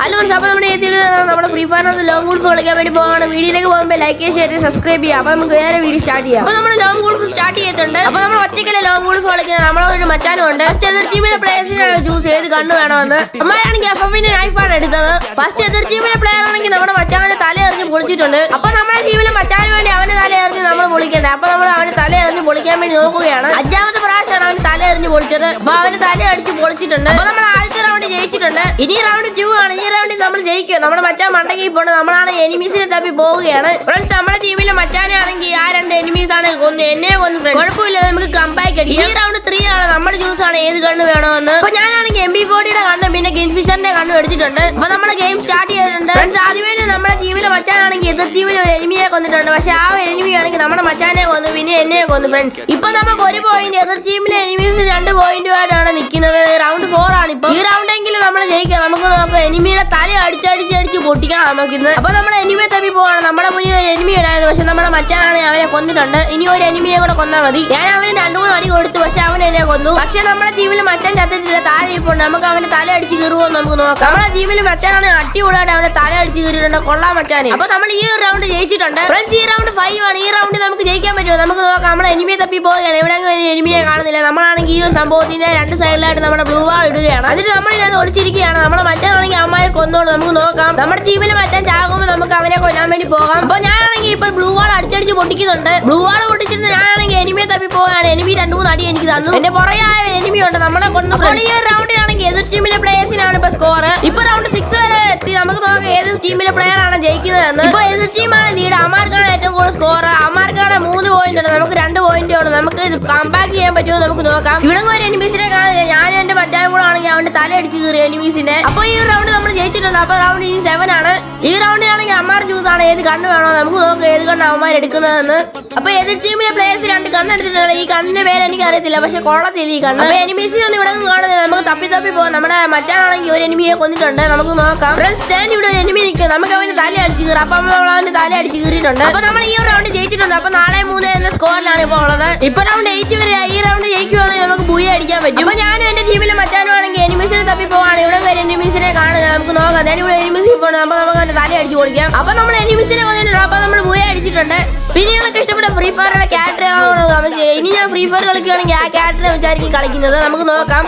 Hello അപ്പൊ നമ്മുടെ എത്തിയത് നമ്മുടെ ഫ്രീ ഫയറിനകത്ത് ലോങ് ഗുൾഫ് കളിക്കാൻ വേണ്ടി പോകണം വീഡിയോയിലേക്ക് പോകുമ്പോൾ ലൈക്ക് ഷെയർ സബ്സ്ക്രൈബ് ചെയ്യുക അപ്പൊ നമുക്ക് വേറെ വീഡിയോ സ്റ്റാർട്ട് ചെയ്യാം. അപ്പൊ നമ്മൾ ലോങ് ഗുൾഫ് സ്റ്റാർട്ട് ചെയ്തിട്ടുണ്ട്. അപ്പൊ നമ്മൾ ഒറ്റയ്ക്കല്ല ലോങ് ഗുൾഫ് കളിക്കുന്നത്? ഒരു മച്ചാനും ഉണ്ട് ഫസ്റ്റ് എതിർ ടീമിലെ പ്ലേയേഴ്സിനാണ് ചൂസ് ചെയ്ത് കണ്ണു വേണമെന്ന്. അമ്മയാണെങ്കിൽ എഫ് എഫിന്റെ നൈഫാണ് എടുത്തത്. ഫസ്റ്റ് എതിർ ടീമിലെ പ്ലെയർ ആണെങ്കിൽ നമ്മുടെ മച്ചാനെ തല എറിഞ്ഞ് പൊളിച്ചിട്ടുണ്ട്. അപ്പൊ നമ്മുടെ ടീമിലെ മച്ചാന് വേണ്ടി അവന്റെ തല എറിഞ്ഞ് നമ്മൾ പൊളിക്കണ്ടേ? അപ്പൊ നമ്മൾ അവന്റെ തല എറിഞ്ഞ് പൊളിക്കാൻ വേണ്ടി നോക്കുകയാണ്. അഞ്ചാമത്തെ പ്രാവശ്യമാണ് അവന് തല എറിഞ്ഞ് പൊളിച്ചത്. അപ്പൊ അവന്റെ തല അടിച്ച് പൊളിച്ചിട്ടുണ്ട്. അപ്പൊ നമ്മൾ റൗണ്ട് ജയിച്ചിട്ടുണ്ട്. ഇനി റൗണ്ട് ടു ആണ്. ഈ റൗണ്ടിൽ നമ്മൾ ജയിക്കും. നമ്മുടെ മച്ചാൻ മണ്ടങ്ങി പോണ്ട് നമ്മളാണ് എനിമീസിനെ തപ്പി പോവുകയാണ്. ഫ്രണ്ട്സ് നമ്മുടെ ടീമിലെ മച്ചാനെ ആണെങ്കിൽ ആ രണ്ട് എനിമീസ് ആണ് കൊന്നു എന്നെ കൊന്നു ഫ്രണ്ട്സ് കുഴപ്പമില്ല നമുക്ക് കമ്പാക്ക് അടിക്കും. ഈ റൗണ്ട് ത്രീ ആണ്. നമ്മുടെ ജ്യൂസ് ആണ്. ഏത് കണ്ണ് വേണമെന്ന്. അപ്പൊ ഞാനാണെങ്കിൽ എം ബി ഫോർട്ടിയുടെ കണ്ണ് പിന്നെ കിൻഫിഷറിന്റെ കണ്ണ് എടുത്തിട്ടുണ്ട് അപ്പൊ നമ്മുടെ ഗെയിം സ്റ്റാർട്ട് ചെയ്തിട്ടുണ്ട്. ഫ്രണ്ട്സ് ആദ്യമേ നമ്മുടെ ടീമിലെ മച്ചാനാണെങ്കിൽ എതിർ ടീമിലെ ഒരു എനിമിയെ കൊന്നിട്ടുണ്ട്. പക്ഷെ ആ എനിമി ആണെങ്കിൽ നമ്മുടെ മച്ചാനെ കൊന്നു പിന്നെ എന്നെ കൊന്നു ഫ്രണ്ട്സ് ഇപ്പൊ നമുക്ക് ഒരു പോയിന്റ് എതിർ ടീമിലെ എനിമീസ് രണ്ട് പോയിന്റുമായിട്ടാണ് നിൽക്കുന്നത് നമ്മൾ ജയിക്കാം. നമുക്ക് നമുക്ക് എനിമിയുടെ തല അടിച്ചടിച്ച് അടിച്ച് പൊട്ടിക്കണം നമുക്ക് ഇന്ന് അപ്പൊ നമ്മൾ എനിമിയെ തപ്പി പോവാണ്. നമ്മുടെ മുന്നിൽ ഒരു എനിമി ഉണ്ടായിരുന്നു. പക്ഷെ നമ്മുടെ മച്ചാനാണ് അവനെ കൊന്നിട്ടുണ്ട്. ഇനി ഒരു എനിമിയെ കൂടെ കൊന്നാൽ മതി. ഞാൻ അവന് രണ്ടു മൂന്ന് അടി കൊടുത്തു. പക്ഷെ അവൻ എന്നെ കൊന്നു. പക്ഷെ നമ്മുടെ ടീമിൽ മച്ചാൻ ചത്തിട്ടില്ല. താഴെ ഇപ്പോൾ നമുക്ക് അവന്റെ തല അടിച്ച് കീറുമോ നമുക്ക് നോക്കാം. നമ്മുടെ ടീമിൽ മച്ചാനാണ് അടിപൊളിയായിട്ട് അവന്റെ തല അടിച്ച് കീറിയിട്ടുണ്ട്. കൊള്ളാം മച്ചാനെ. അപ്പൊ നമ്മൾ ഈ ഒരു റൗണ്ട് ജയിച്ചിട്ടുണ്ട്. ഫ്രണ്ട്സ് ഈ റൗണ്ട് ഫൈവ് ആണ്. ഈ റൗണ്ട് നമുക്ക് ജയിക്കാൻ പറ്റുമോ? നമുക്ക് നോക്കാം. നമ്മുടെ എനിമിയെ തപ്പി പോവുകയാണ്. ഒരു എനിമിയെ കാണുന്നില്ല. നമ്മളാണെങ്കിൽ ഈ ഒരു സംഭവത്തിന്റെ രണ്ട് സൈഡിലായിട്ട് നമ്മുടെ ബ്ലൂ വാൾ ഇടുകയാണ്. അതിന് നമ്മൾ ഇതിനകത്ത് ഒളിച്ചിരിക്കുകയാണ് നമ്മളെ മച്ചാണെങ്കിൽ അമ്മയെ കൊന്നോളൂ. നമുക്ക് നോക്കാം. നമ്മുടെ ടീമിൽ മച്ചാൻ ചാകുമ്പോൾ നമുക്ക് അവനെ കൊല്ലാൻ വേണ്ടി പോകാം. അപ്പൊ ഞാനാണെങ്കിൽ ഇപ്പൊ ബ്ലൂ വാൾ അടിച്ചടിച്ച് പൊട്ടിക്കുന്നുണ്ട്. ബ്ലൂ വാൾ പൊട്ടിച്ചിട്ട് ഞാനാണെങ്കിൽ എനിമിയെ തപ്പി പോവാണ് എനിമി രണ്ടു മൂന്ന് അടി എനിക്ക് തന്നു. എന്റെ പുറയായ എനിമി ഉണ്ട്. നമ്മളെ അപ്പോൾ ഈ ഒരു റൗണ്ടിലാണെങ്കിൽ എതിർ ടീമിലെ പ്ലേയേഴ്സിനാണ് ഇപ്പൊ സ്കോർ ഇപ്പൊ റൗണ്ട് സിക്സ് വരെ എത്തി. നമുക്ക് നോക്കാം ഏത് ടീമിലെ പ്ലെയർ ആണ് ജയിക്കുന്നതെന്ന്. ഇപ്പൊ എതിർ ടീമാണ് ലീഡ് അമാർക്കാണ് ഏറ്റവും കൂടുതൽ സ്കോർ അമാർക്കാണ് മൂന്ന് പോയിന്റ് ഉണ്ട്. നമുക്ക് രണ്ട് നമുക്ക് കമ്പാക്ക് ചെയ്യാൻ പറ്റുമോ നമുക്ക് നോക്കാം. ഇവിടെ ഒരു എനിമീസിനെ കാണില്ല ഞാൻ എന്റെ മച്ചാനും കൂടെ ആണെങ്കിൽ അവന്റെ തല അടിച്ച് കീറി എനിമീസിന്റെ അപ്പൊ ഈ റൗണ്ട് നമ്മൾ ജയിച്ചിട്ടുണ്ട്. അപ്പൊ റൗണ്ട് ഈ സെവൻ ആണ്. ഈ റൗണ്ടിലാണെങ്കിൽ അമ്മാർ ചൂസ് ആണ്. ഏത് കണ്ണ് വേണോ നമുക്ക് നോക്കാം ഏത് കണ്ണ് അവന്മാർ എടുക്കുന്നതെന്ന്. അപ്പൊ എതിർ ടീമിലെ പ്ലേയേഴ്സ് രണ്ട് കണ്ണ് എടുത്തിട്ടുണ്ട്. ഈ കണ്ണിന്റെ പേര് എനിക്ക് അറിയത്തില്ല പക്ഷെ കൊള്ളത്തില്ല ഈ കണ്ണ് അപ്പൊ എനിമീസിനെ ഒന്നും ഇവിടെ കാണുന്നില്ല. നമുക്ക് തപ്പി തപ്പി പോകാം. നമ്മുടെ മച്ചാനാണെങ്കിൽ ഒരു എനിമിയെ കൊന്നിട്ടുണ്ട്. നമുക്ക് നോക്കാം. ഫ്രണ്ട്സ് ഞാൻ ഇവിടെ ഒരു എനിമി നിൽക്കും. നമുക്ക് അവന്റെ തല അടിച്ച് കീറും. അപ്പൊ നമ്മൾ അവന്റെ തല അടിച്ച് കീറിയിട്ടുണ്ട്. അപ്പൊ നമ്മൾ ഈ റൗണ്ട് ജയിച്ചിട്ടുണ്ട്. അപ്പൊ നാളെ മൂന്ന് എന്ന സ്കോറിലാണ് ഇപ്പോൾ ഉള്ളത്. ഇപ്പൊ റൗണ്ട് എയ്റ്റ് വരെ ഈ റൗണ്ട് ജയിക്കുവാണെങ്കിൽ നമുക്ക് ബൂയി അടിക്കാൻ പറ്റും. അപ്പൊ ഞാനും എന്റെ ടീമിലെ മച്ചാനും ആണെങ്കിൽ എനിമീസിനെ തപ്പി പോവാണ്. ഇവിടെ വരെ എനിമിസിനെ കാണുക. നമുക്ക് നോക്കാം. ഞാൻ ഇവിടെ എനിമിസിൽ പോകണം അപ്പൊ നമുക്ക് അവന്റെ തല അടിച്ചു കൊടുക്കാം അപ്പൊ നമ്മൾ എനിമിസിനെ വന്നിട്ടുണ്ട് അപ്പൊ നമ്മൾ ബൂയി അടിച്ചിട്ടുണ്ട്. പിന്നെ നിങ്ങൾക്ക് ഇഷ്ടപ്പെട്ട ഫ്രീ ഫയറിലെ ക്യാരക്ടർ ഇനി ഞാൻ ഫ്രീ ഫയർ കളിക്കുകയാണെങ്കിൽ ആ ക്യാരക്ടറെ വിചാരിക്കും കളിക്കുന്നത്. നമുക്ക് നോക്കാം.